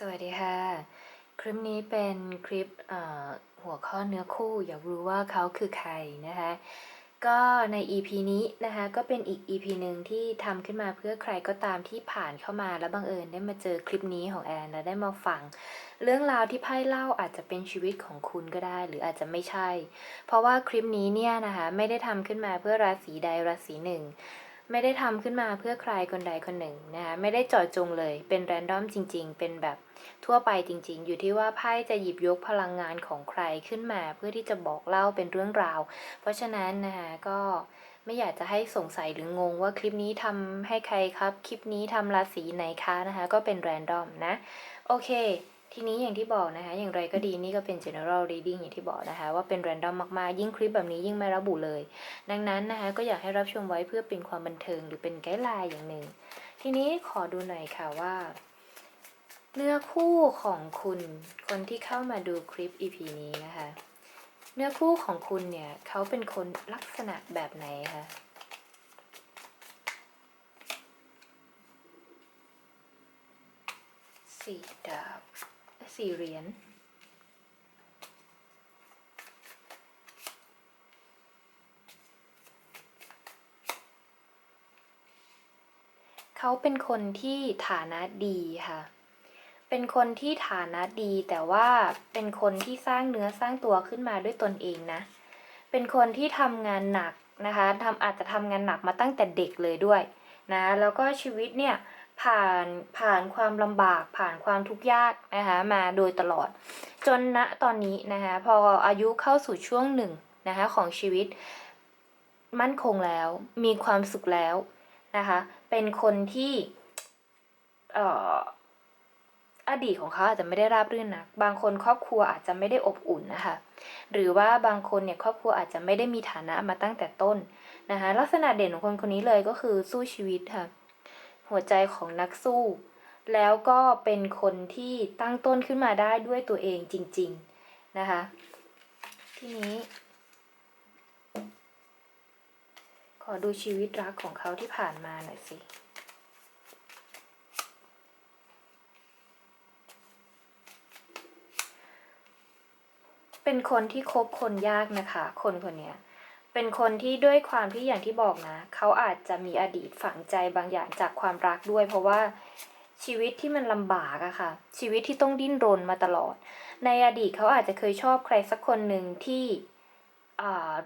สวัสดีค่ะ คลิปนี้เป็นคลิปหัวข้อเนื้อคู่ อยากรู้ว่าเขาคือใครนะคะ ก็ใน EP นี้นะคะก็เป็นอีก EP หนึ่งที่ทำขึ้นมาเพื่อใครก็ตามที่ผ่านเข้ามาแล้วบังเอิญได้มาเจอคลิปนี้ของแอนและได้มาฟัง เรื่องราวที่ไพ่เล่าอาจจะเป็นชีวิตของคุณก็ได้ หรืออาจจะไม่ใช่ เพราะว่าคลิปนี้เนี่ยนะคะไม่ได้ทำขึ้นมาเพื่อราศีใดราศีหนึ่ง ไม่ได้ทำขึ้นมาเพื่อใครคนใดคนหนึ่งนะคะไม่ได้เจาะจงเลย เป็นแรนดอมจริง ๆ เป็นแบบทั่วไปจริง ๆ อยู่ที่ว่าไพ่จะหยิบยกพลังงานของใครขึ้นมา เพื่อที่จะบอกเล่าเป็นเรื่องราว เพราะฉะนั้นนะคะก็ไม่อยากจะให้สงสัยหรืองงว่าคลิปนี้ทำให้ใครครับ คลิปนี้ทำราศีไหนคะนะคะก็เป็นแรนดอมนะ โอเค ทีนี้อย่างที่บอกนะคะ อย่างไรก็ดีนี่ก็เป็น general reading อย่างที่บอกนะคะ ว่าเป็น random มาก ๆ ยิ่งคลิปแบบนี้ยิ่งไม่ระบุเลย ดังนั้นนะคะก็อยากให้รับชมไว้เพื่อเป็นความบันเทิงหรือเป็นไกด์ไลน์อย่างหนึ่ง ทีนี้ขอดูหน่อยค่ะว่า เนื้อคู่ของคุณคนที่เข้ามาดูคลิป EP นี้นะคะ เนื้อคู่ของคุณเนี่ยเขาเป็นคนลักษณะแบบไหนคะสี่ดาบ สี่เหรียญเขาเป็นคนที่ฐานะดีค่ะ เป็นคนที่ฐานะดีแต่ว่าเป็นคนที่สร้างเนื้อสร้างตัวขึ้นมาด้วยตนเองนะ เป็นคนที่ทำงานหนักนะคะทำอาจจะทำงานหนักมาตั้งแต่เด็กเลยด้วยนะ แล้วก็ชีวิตเนี่ย ผ่านผ่านความลำบากผ่านความทุกข์ยากนะคะมาโดยตลอด จนณตอนนี้นะคะพออายุเข้าสู่ช่วงหนึ่งนะคะของชีวิต มั่นคงแล้วมีความสุขแล้วนะคะเป็นคนที่เอ่ออดีตของเขาอาจจะไม่ได้ราบรื่นนะบางคนครอบครัวอาจจะไม่ได้อบอุ่นนะคะ หรือว่าบางคนเนี่ยครอบครัวอาจจะไม่ได้มีฐานะมาตั้งแต่ต้นนะคะลักษณะเด่นของคนคนนี้เลยก็คือสู้ชีวิตค่ะ หัวใจของนักสู้ แล้วก็เป็นคนที่ตั้งต้นขึ้นมาได้ด้วยตัวเองจริง ๆ นะคะ ทีนี้ ขอดูชีวิตรักของเขาที่ผ่านมาหน่อยสิเป็นคนที่คบคนยากนะคะ คนคนเนี้ย เป็นคนที่ด้วยความที่อย่างที่บอกนะ เขาอาจจะมีอดีตฝังใจบางอย่างจากความรักด้วย เพราะว่าชีวิตที่มันลำบากอะค่ะ ชีวิตที่ต้องดิ้นรนมาตลอด ในอดีตเขาอาจจะเคยชอบใครสักคนหนึ่งที่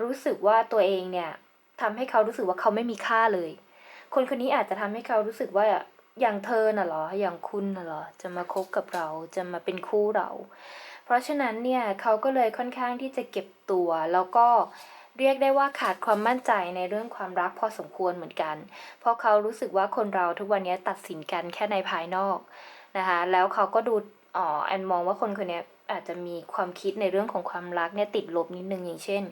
รู้สึกว่าตัวเองเนี่ยทำให้เขารู้สึกว่าเขาไม่มีค่าเลย คนคนนี้อาจจะทำให้เขารู้สึกว่าอย่างเธอน่ะเหรอ อย่างคุณน่ะเหรอ จะมาคบกับเรา จะมาเป็นคู่เรา เพราะฉะนั้นเนี่ยเขาก็เลยค่อนข้างที่จะเก็บตัวแล้วก็ เรียกได้ว่าขาดความมั่นใจในเรื่องความรักพอสมควรเหมือนกัน เพราะเขารู้สึกว่าคนเราทุกวันนี้ตัดสินกันแค่ในภายนอกนะคะแล้วเขาก็ดูอ๋อแอนมองว่าคนคนนี้อาจจะมีความคิดในเรื่องของความรักเนี่ยติดลบนิดนึงอย่างเช่น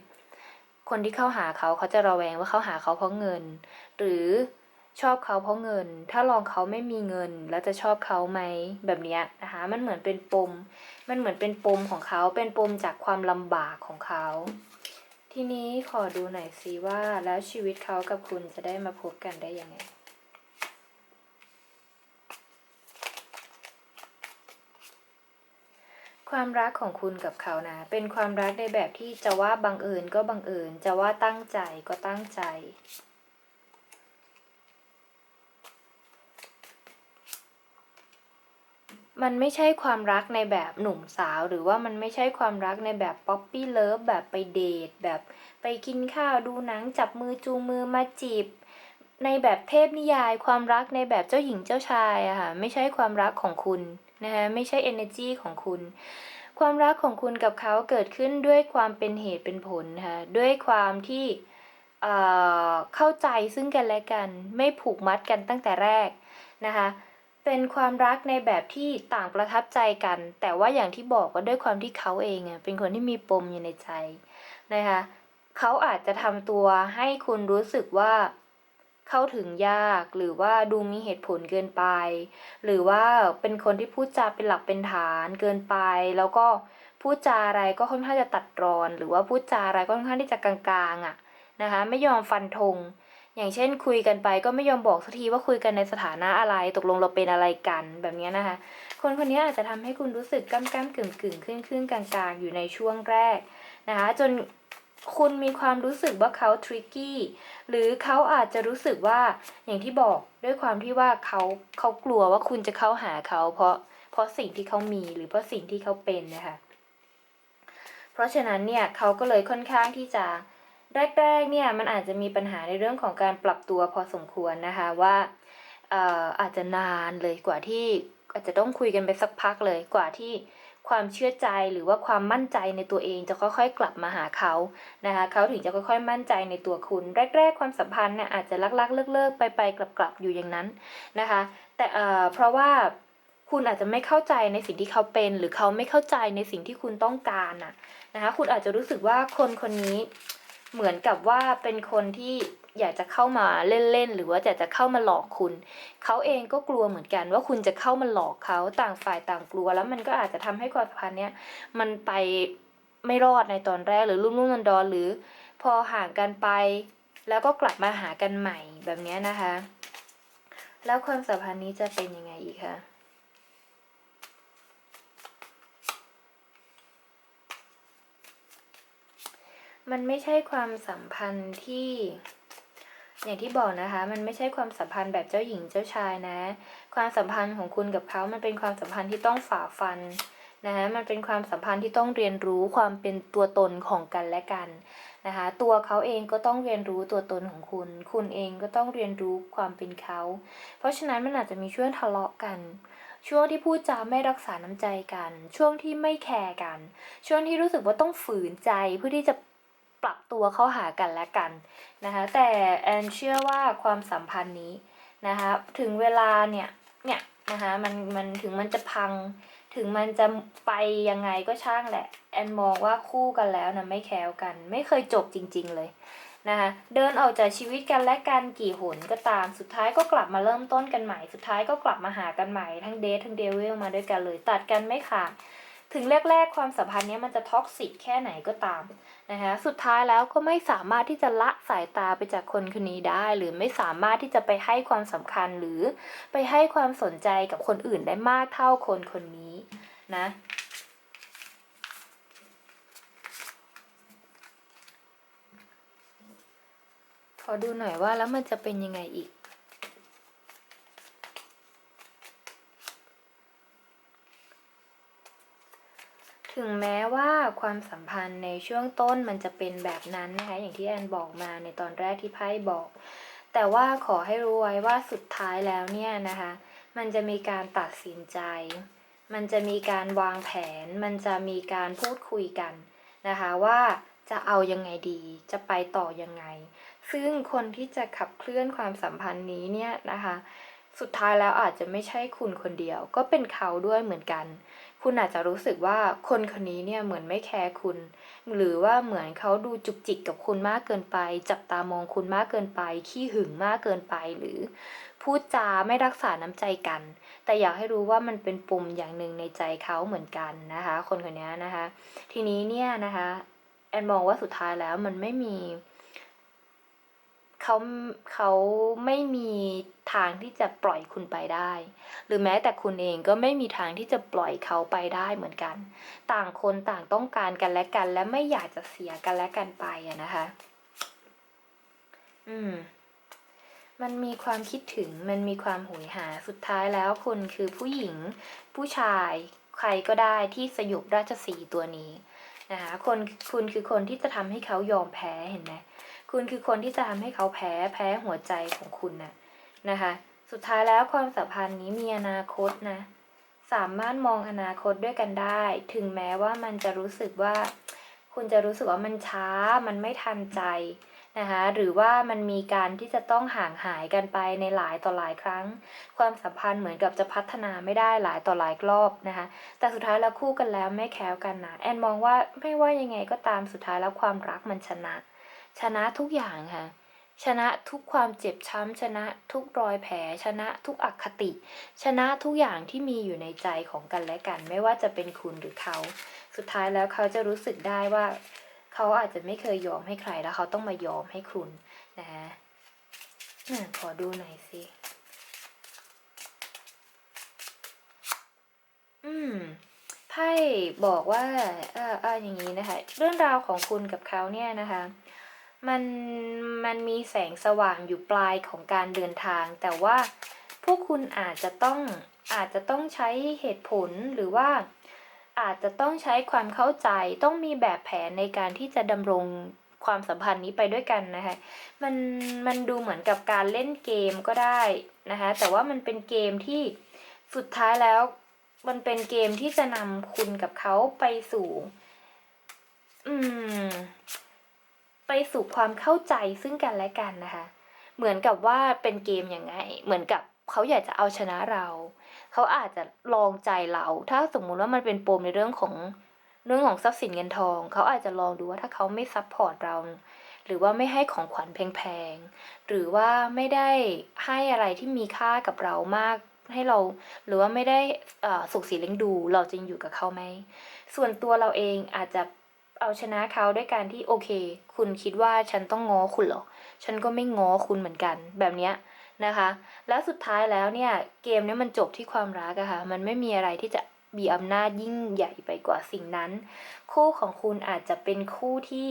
คนที่เข้าหาเขาเขาจะระแวงว่าเขาหาเขาเพราะเงิน หรือชอบเขาเพราะเงิน ถ้าลองเขาไม่มีเงินแล้วจะชอบเขาไหมแบบเนี้ยนะคะ มันเหมือนเป็นปม มันเหมือนเป็นปมของเขา เป็นปมจากความลำบากของเขา ทีนี้ขอดูหน่อยสิว่าแล้วชีวิตเขากับคุณจะได้มาพบกันได้ยังไงความรักของคุณกับเขานะ เป็นความรักในแบบที่จะว่าบังเอิญก็บังเอิญ จะว่าตั้งใจก็ตั้งใจ มันไม่ใช่ความรักในแบบหนุ่มสาว หรือว่ามันไม่ใช่ความรักในแบบป๊อปปี้เลิฟแบบไปเดท แบบไปกินข้าวดูหนังจับมือจูงมือมาจีบ ในแบบเทพนิยายความรักในแบบเจ้าหญิงเจ้าชายอะค่ะไม่ใช่ความรักของคุณนะคะไม่ใช่ energy ของคุณ ความรักของคุณกับเขาเกิดขึ้นด้วยความเป็นเหตุเป็นผลค่ะด้วยความที่เอ่อเข้าใจซึ่งกันและกัน ไม่ผูกมัดกันตั้งแต่แรกนะคะ เป็นความรักในแบบที่ต่างประทับใจกัน แต่ว่าอย่างที่บอกว่าด้วยความที่เขาเองเป็นคนที่มีปมอยู่ในใจนะคะเขาอาจจะทำตัวให้คุณรู้สึกว่าเข้าถึงยากหรือว่าดูมีเหตุผลเกินไป หรือว่าเป็นคนที่พูดจาเป็นหลักเป็นฐานเกินไป แล้วก็พูดจาอะไรก็ค่อนข้างจะตัดรอน หรือว่าพูดจาอะไรก็ค่อนข้างที่จะกลางๆอะนะคะไม่ยอมฟันธง อย่างเช่นคุยกันไปก็ไม่ยอมบอกสักทีว่าคุยกันในสถานะอะไรตกลงเราเป็นอะไรกันแบบนี้นะคะ คนคนนี้อาจจะทำให้คุณรู้สึกก้ำก้ำกึ่งกึ่งขึ้นขึ้นกลางๆ อยู่ในช่วงแรกนะคะจนคุณมีความรู้สึกว่าเขาทริกกี้หรือเขาอาจจะรู้สึกว่าอย่างที่บอกด้วยความที่ว่าเขาเขากลัวว่าคุณจะเข้าหาเขาเพราะเพราะสิ่งที่เขามีหรือเพราะสิ่งที่เขาเป็นนะคะเพราะฉะนั้นเนี่ยเขาก็เลยค่อนข้างที่จะ แรกๆเนี่ยมันอาจจะมีปัญหาในเรื่องของการปรับตัวพอสมควรนะคะว่าเอ่อาจจะนานเลยกว่าที่อาจจะต้องคุยกันไปสักพักเลยกว่าที่ความเชื่อใจหรือว่าความมั่นใจในตัวเองจะค่อยๆ กลับมาหาเขานะคะเขาถึงจะค่อยๆ มั่นใจในตัวคุณ แรก ๆ ความสัมพันธ์เนี่ยอาจจะลักๆเลิกๆ ไปๆกลับๆอยู่อย่างนั้นนะคะ แต่เพราะว่าคุณอาจจะไม่เข้าใจในสิ่งที่เขาเป็น หรือเขาไม่เข้าใจในสิ่งที่คุณต้องการน่ะนะคะ คุณอาจจะรู้สึกว่าคนคนนี้ เหมือนกับว่าเป็นคนที่อยากจะเข้ามาเล่นๆ หรือว่าอยากจะเข้ามาหลอกคุณ เขาเองก็กลัวเหมือนกันว่าคุณจะเข้ามาหลอกเขาต่างฝ่ายต่างกลัว แล้วมันก็อาจจะทำให้ความสัมพันธ์เนี้ยมันไปไม่รอดในตอนแรกหรือรุ่มรุ่มดอนดอนหรือ พอห่างกันไป แล้วก็กลับมาหากันใหม่แบบนี้นะคะ แล้วความสัมพันธ์นี้จะเป็นยังไงอีกคะ มันไม่ใช่ความสัมพันธ์ที่ อย่างที่บอกนะคะ มันไม่ใช่ความสัมพันธ์แบบเจ้าหญิงเจ้าชายนะ ความสัมพันธ์ของคุณกับเขามันเป็นความสัมพันธ์ที่ต้องฝ่าฟันนะคะมันเป็นความสัมพันธ์ที่ต้องเรียนรู้ความเป็นตัวตนของกันและกันนะคะตัวเขาเองก็ต้องเรียนรู้ตัวตนของคุณ คุณเองก็ต้องเรียนรู้ความเป็นเขา เพราะฉะนั้นมันอาจจะมีช่วงทะเลาะกัน ช่วงที่พูดจาไม่รักษาน้ำใจกัน ช่วงที่ไม่แคร์กัน ช่วงที่รู้สึกว่าต้องฝืนใจเพื่อที่จะ ปรับตัวเข้าหากันและกันนะคะแต่แอนเชื่อว่าความสัมพันธ์นี้นะคะถึงเวลาเนี่ยเนี่ยนะคะมันมันถึงมันจะพัง ถึงมันจะไปยังไงก็ช่างแหละ แอนมองว่าคู่กันแล้วนะไม่แคล้วกัน ไม่เคยจบจริง ๆ เลยนะคะเดินออกจากชีวิตกันและกันกี่หนก็ตามสุดท้ายก็กลับมาเริ่มต้นกันใหม่ สุดท้ายก็กลับมาหากันใหม่ทั้งเดททั้งเดวิลมาด้วยกันเลยตัดกันไม่ขาด ถึงแรกๆความสัมพันธ์นี้มันจะท็อกซิกแค่ไหนก็ตามนะคะสุดท้ายแล้วก็ไม่สามารถที่จะละสายตาไปจากคนคนนี้ได้ หรือไม่สามารถที่จะไปให้ความสำคัญหรือไปให้ความสนใจกับคนอื่นได้มากเท่าคนคนนี้นะขอดูหน่อยว่าแล้วมันจะเป็นยังไงอีก ถึงแม้ว่าความสัมพันธ์ในช่วงต้นมันจะเป็นแบบนั้นนะคะอย่างที่แอนบอกมาในตอนแรกที่ไพ่บอก แต่ว่าขอให้รู้ไว้ว่าสุดท้ายแล้วเนี่ยนะคะ มันจะมีการตัดสินใจ มันจะมีการวางแผน มันจะมีการพูดคุยกันนะคะว่าจะเอายังไงดี จะไปต่อยังไง ซึ่งคนที่จะขับเคลื่อนความสัมพันธ์นี้เนี่ยนะคะ สุดท้ายแล้วอาจจะไม่ใช่คุณคนเดียว ก็เป็นเขาด้วยเหมือนกัน คุณอาจจะรู้สึกว่าคนคนนี้เนี่ยเหมือนไม่แคร์คุณ หรือว่าเหมือนเขาดูจุกจิกกับคุณมากเกินไป จับตามองคุณมากเกินไป ขี้หึงมากเกินไป หรือพูดจาไม่รักษาน้ำใจกัน แต่อยากให้รู้ว่ามันเป็นปุ่มอย่างหนึ่งในใจเขาเหมือนกันนะคะ คนคนนี้นะคะ ทีนี้เนี่ยนะคะแอนมองว่าสุดท้ายแล้วมันไม่มี เขาเขาไม่มีทางที่จะปล่อยคุณไปได้ หรือแม้แต่คุณเองก็ไม่มีทางที่จะปล่อยเขาไปได้เหมือนกัน ต่างคนต่างต้องการกันและกัน และไม่อยากจะเสียกันและกันไปอะนะคะ อืม มันมีความคิดถึงมันมีความหุยหาสุดท้ายแล้วคุณคือผู้หญิง ผู้ชาย ใครก็ได้ที่สยบราชสีตัวนี้นะคะคนคุณคือคนที่จะทำให้เขายอมแพ้เห็นไหม คุณคือคนที่จะทำให้เขาแพ้แพ้หัวใจของคุณนะนะคะ สุดท้ายแล้วความสัมพันธ์นี้มีอนาคตนะ สามารถมองอนาคตด้วยกันได้ ถึงแม้ว่ามันจะรู้สึกว่า คุณจะรู้สึกว่ามันช้ามันไม่ทันใจนะคะหรือว่ามันมีการที่จะต้องห่างหายกันไปในหลายต่อหลายครั้ง ความสัมพันธ์เหมือนกับจะพัฒนาไม่ได้หลายต่อหลายรอบนะคะแต่สุดท้ายแล้วคู่กันแล้วไม่แคล้วกันนะแอนมองว่าไม่ว่ายังไงก็ตามสุดท้ายแล้วความรักมันชนะ ชนะทุกอย่างค่ะ ชนะทุกความเจ็บช้ำ ชนะทุกรอยแผล ชนะทุกอคติ ชนะทุกอย่างที่มีอยู่ในใจของกันและกัน ไม่ว่าจะเป็นคุณหรือเขา สุดท้ายแล้วเขาจะรู้สึกได้ว่า เขาอาจจะไม่เคยยอมให้ใครแล้วเขาต้องมายอมให้คุณนะฮะน่ะขอดูหน่อยสิอืมไพ่บอกว่าเออเอออย่างนี้นะคะ เรื่องราวของคุณกับเขาเนี่ยนะคะ มันมันมีแสงสว่างอยู่ปลายของการเดินทาง แต่ว่าพวกคุณอาจจะต้องอาจจะต้องใช้เหตุผลหรือว่าอาจจะต้องใช้ความเข้าใจต้องมีแบบแผนในการที่จะดำรงความสัมพันธ์นี้ไปด้วยกันนะคะมันมันดูเหมือนกับการเล่นเกมก็ได้นะคะแต่ว่ามันเป็นเกมที่สุดท้ายแล้ว มันเป็นเกมที่จะนำคุณกับเขาไปสู่ อืม ไปสู่ความเข้าใจซึ่งกันและกันนะคะ เหมือนกับว่าเป็นเกมยังไง เหมือนกับเขาอยากจะเอาชนะเรา เขาอาจจะลองใจเรา ถ้าสมมุติว่ามันเป็นปมในเรื่องของเรื่องของทรัพย์สินเงินทอง เขาอาจจะลองดูว่าถ้าเขาไม่ซัพพอร์ตเรา หรือว่าไม่ให้ของขวัญแพงๆ หรือว่าไม่ได้ให้อะไรที่มีค่ากับเรามากให้เรา หรือว่าไม่ได้สุขสีเลี้ยงดู เราจะยังอยู่กับเขาไหม ส่วนตัวเราเองอาจจะ เอาชนะเขาด้วยการที่โอเค คุณคิดว่าฉันต้องง้อคุณเหรอ ฉันก็ไม่ง้อคุณเหมือนกันแบบเนี้ยนะคะ แล้วสุดท้ายแล้วเนี่ยเกมเนี้ยมันจบที่ความรักอะค่ะ มันไม่มีอะไรที่จะมีอำนาจยิ่งใหญ่ไปกว่าสิ่งนั้น คู่ของคุณอาจจะเป็นคู่ที่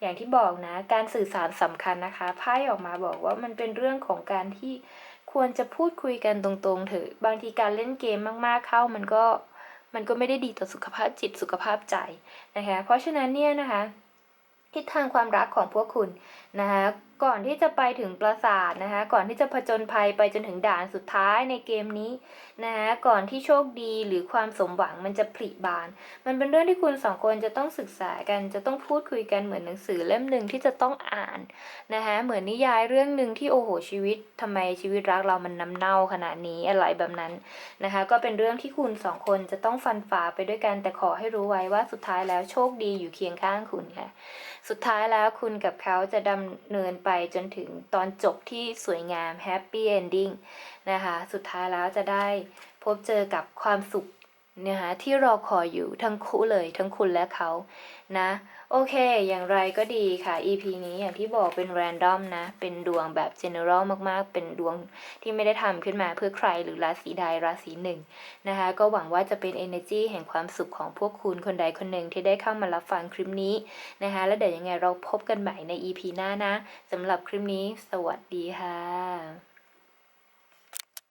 อย่างที่บอกนะ การสื่อสารสำคัญนะคะไพ่ออกมาบอกว่ามันเป็นเรื่องของการที่ควรจะพูดคุยกันตรงๆเถอะ บางทีการเล่นเกมมากๆเข้ามันก็ มันก็ไม่ได้ดีต่อสุขภาพจิตสุขภาพใจนะคะ เพราะฉะนั้นเนี่ยนะคะทิศทางความรักของพวกคุณนะคะ ก่อนที่จะไปถึงปราสาทนะคะก่อนที่จะผจญภัยไปจนถึงด่านสุดท้ายในเกมนี้นะคะก่อนที่โชคดีหรือความสมหวังมันจะผลิบาน มันเป็นเรื่องที่คุณสองคนจะต้องศึกษากันจะต้องพูดคุยกันเหมือนหนังสือเล่มหนึ่งที่จะต้องอ่านนะคะเหมือนนิยายเรื่องหนึ่งที่โอ้โหชีวิตทำไมชีวิตรักเรามันน้ำเน่าขนาดนี้อะไรแบบนั้นนะคะก็เป็นเรื่องที่คุณสองคนจะต้องฟันฝ่าไปด้วยกันแต่ขอให้รู้ไว้ว่าสุดท้ายแล้วโชคดีอยู่เคียงข้างคุณค่ะสุดท้ายแล้วคุณกับเขาจะดำเนินไปจนถึงตอนจบที่สวยงามแฮปปี้เอนดิ้งนะคะ สุดท้ายแล้วจะได้พบเจอกับความสุข นะคะที่รอคอยอยู่ทั้งคู่เลยทั้งคุณและเขานะ โอเค อย่างไรก็ดีค่ะ EP นี้อย่างที่บอกเป็น random นะ เป็นดวงแบบ general มากๆ เป็นดวงที่ไม่ได้ทำขึ้นมาเพื่อใครหรือราศีใดราศีหนึ่งนะคะ ก็หวังว่าจะเป็น energy แห่งความสุขของพวกคุณคนใดคนหนึ่งที่ได้เข้ามารับฟังคลิปนี้นะคะ แล้วเดี๋ยวยังไงเราพบกันใหม่ใน EP หน้านะสำหรับคลิปนี้ สวัสดีค่ะ